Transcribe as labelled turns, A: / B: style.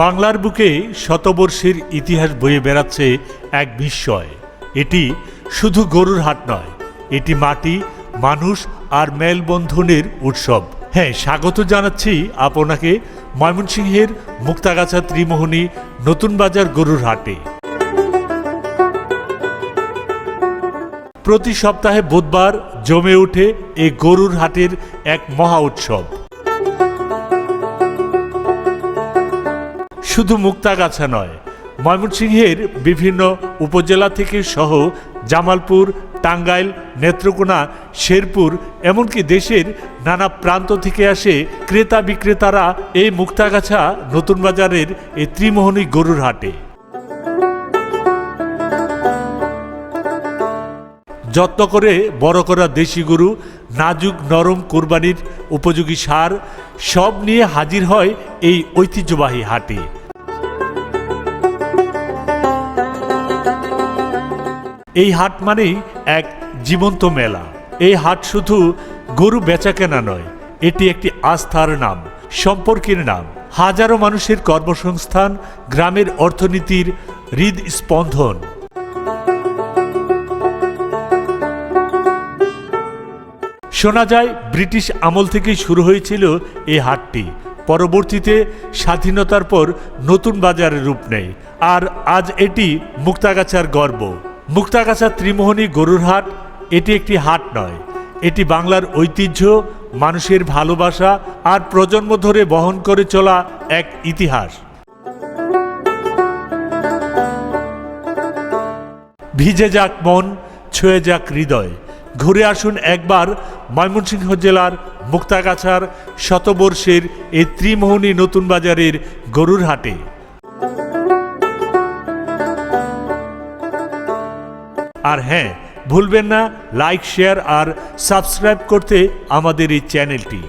A: বাংলার বুকে শতবর্ষের ইতিহাস বয়ে বেড়াচ্ছে এক বিস্ময়। এটি শুধু গরুর হাট নয়, এটি মাটি, মানুষ আর মেলবন্ধনের উৎসব। হ্যাঁ স্বাগত জানাচ্ছি আপনাকে ময়মনসিংহের মুক্তাগাছা ত্রিমোহনী নতুন বাজার গরুর হাটে। প্রতি সপ্তাহে বুধবার জমে ওঠে এই গরুর হাটের এক মহা উৎসব। শুধু মুক্তাগাছা নয়, ময়মনসিংহের বিভিন্ন উপজেলা থেকে সহ জামালপুর, টাঙ্গাইল, নেত্রকোনা, শেরপুর, এমনকি দেশের নানা প্রান্ত থেকে আসে ক্রেতা বিক্রেতারা এই মুক্তাগাছা নতুন বাজারের এই ত্রিমোহনী গরুর হাটে। যত্ন করে বড় করা দেশি গরু, নাজুক নরম কোরবানির উপযোগী সার, সব নিয়ে হাজির হয় এই ঐতিহ্যবাহী হাটে। এই হাট মানেই এক জীবন্ত মেলা। এই হাট শুধু গরু বেচা কেনা নয়, এটি একটি আস্থার নাম, সম্পর্কের নাম। হাজারো মানুষের কর্মসংস্থান, গ্রামের অর্থনীতির হৃদস্পন্দন। শোনা যায়, ব্রিটিশ আমল থেকেই শুরু হয়েছিল এই হাটটি। পরবর্তীতে স্বাধীনতার পর নতুন বাজারে রূপ নেয়, আর আজ এটি মুক্তাগাছার গর্ব। মুক্তাগাছা ত্রিমোহনী গরুর হাট, এটি একটি হাট নয়। এটি বাংলার ঐতিহ্য, মানুষের ভালোবাসা আর প্রজন্ম ধরে বহন করে চলা এক ইতিহাস। ভিজে যাক মন, ছুঁয়ে যাক হৃদয়। ঘুরে আসুন একবার ময়মনসিংহ জেলার মুক্তাগাছার শতবর্ষের এই ত্রিমোহনী নতুন বাজারের গরুর হাটে। আর হ্যাঁ ভুলবেন না লাইক শেয়ার আর সাবস্ক্রাইব করতে আমাদের এই চ্যানেলটি